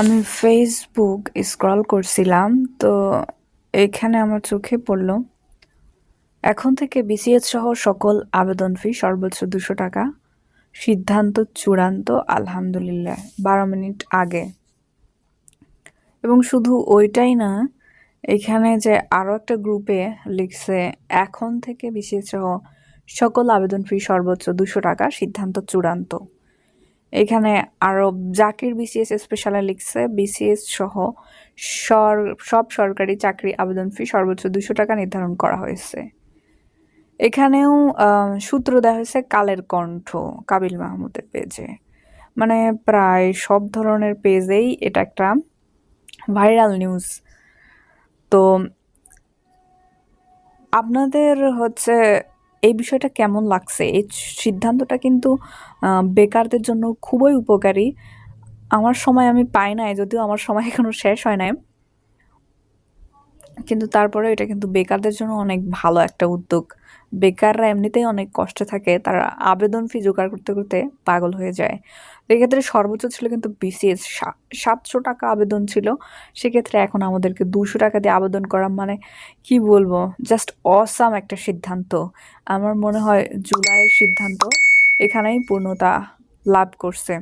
আমি Facebook scroll করছিলাম, তো এখানে আমার চোখে পড়ল, এখন থেকে বিসিএস সহ সকল আবেদন ফি সর্বোচ্চ দুশো টাকা। সিদ্ধান্ত চূড়ান্ত, আলহামদুলিল্লাহ, বারো মিনিট আগে। এবং শুধু ওইটাই না, এখানে যে আরও একটা গ্রুপে লিখছে, এখন থেকে বিসিএস সহ সকল আবেদন ফি সর্বোচ্চ দুশো টাকা, সিদ্ধান্ত চূড়ান্ত। এখানে আরও জাকির বিসিএস স্পেশালে লিখছে বিসিএস সহ সর, সব সরকারি চাকরি আবেদন ফি সর্বোচ্চ দুশো টাকা নির্ধারণ করা হয়েছে। এখানেও সূত্র দেওয়া হয়েছে কালের কণ্ঠ কাবিল মাহমুদের পেজে মানে প্রায় সব ধরনের পেজেই এটা একটা ভাইরাল নিউজ তো আপনাদের হচ্ছে এই বিষয়টা কেমন লাগছে? এই সিদ্ধান্তটা কিন্তু বেকারদের জন্য খুবই উপকারী। আমার সময় আমি পাই নাই, যদিও আমার সময় এখনও শেষ হয় নাই। কিন্তু তারপরে এটা কিন্তু বেকারদের জন্য অনেক ভালো একটা উদ্যোগ। বেকাররা এমনিতেই অনেক কষ্টে থাকে, তারা আবেদন ফি জোগাড় করতে করতে পাগল হয়ে যায়। এক্ষেত্রে সর্বোচ্চ ছিল কিন্তু বিসিএস সাতশো টাকা আবেদন ছিল। সেক্ষেত্রে এখন আমাদেরকে দুশো টাকা দিয়ে আবেদন করা মানে কি বলব জাস্ট অসাম একটা সিদ্ধান্ত। আমার মনে হয় জুলাইয়ের সিদ্ধান্ত এখানেই পূর্ণতা লাভ করছে।